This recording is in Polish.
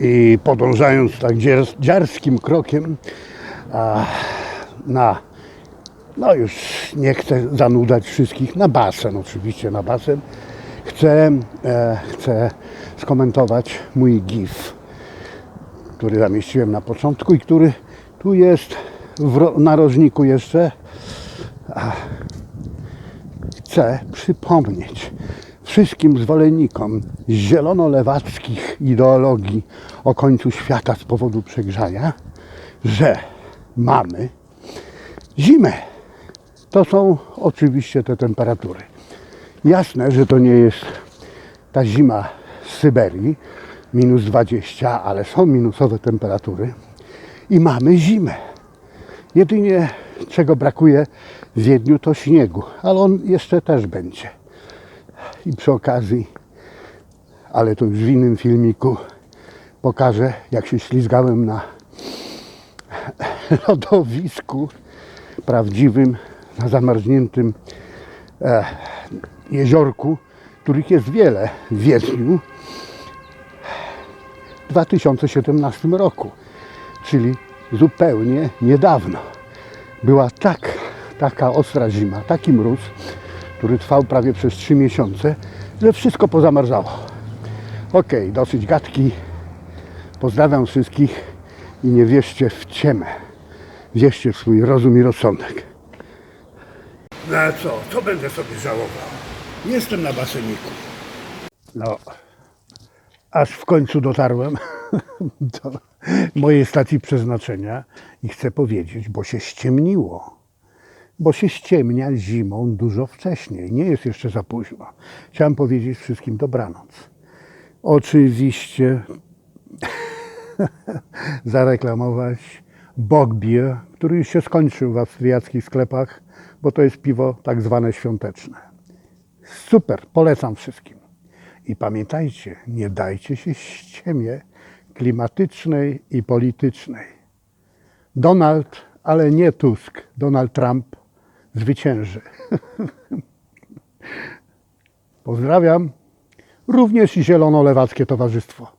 I podążając tak dziarskim krokiem na, no już nie chcę zanudzać wszystkich, na basen oczywiście, na basen, chcę, e, chcę skomentować mój GIF, który zamieściłem na początku i który tu jest w ro- narożniku jeszcze. Chcę przypomnieć wszystkim zwolennikom zielono-lewackich ideologii o końcu świata z powodu przegrzania, że mamy zimę. To są oczywiście te temperatury. Jasne, że to nie jest ta zima z Syberii, minus 20, ale są minusowe temperatury i mamy zimę. Jedynie czego brakuje w Wiedniu to śniegu, ale on jeszcze też będzie. I przy okazji, ale to już w innym filmiku, pokażę jak się ślizgałem na lodowisku prawdziwym, na zamarzniętym e, jeziorku, których jest wiele w Wiedniu, w 2017 roku, czyli zupełnie niedawno. Była tak, taka ostra zima, taki mróz, który trwał prawie przez 3 miesiące, że wszystko pozamarzało. Okej, dosyć gadki. Pozdrawiam wszystkich i nie wierzcie w ciemę. Wierzcie w swój rozum i rozsądek. No co? Co będę sobie żałował? Jestem na baseniku. No, aż w końcu dotarłem do mojej stacji przeznaczenia i chcę powiedzieć, bo się ściemniło. Bo się ściemnia zimą dużo wcześniej. Nie jest jeszcze za późno. Chciałem powiedzieć wszystkim dobranoc. Oczywiście zareklamować Bogbier, który już się skończył w austriackich sklepach, bo to jest piwo tak zwane świąteczne. Super, polecam wszystkim. I pamiętajcie, nie dajcie się ściemie klimatycznej i politycznej. Donald, ale nie Tusk, Donald Trump zwycięży. Pozdrawiam. Również i Zielono-Lewackie Towarzystwo.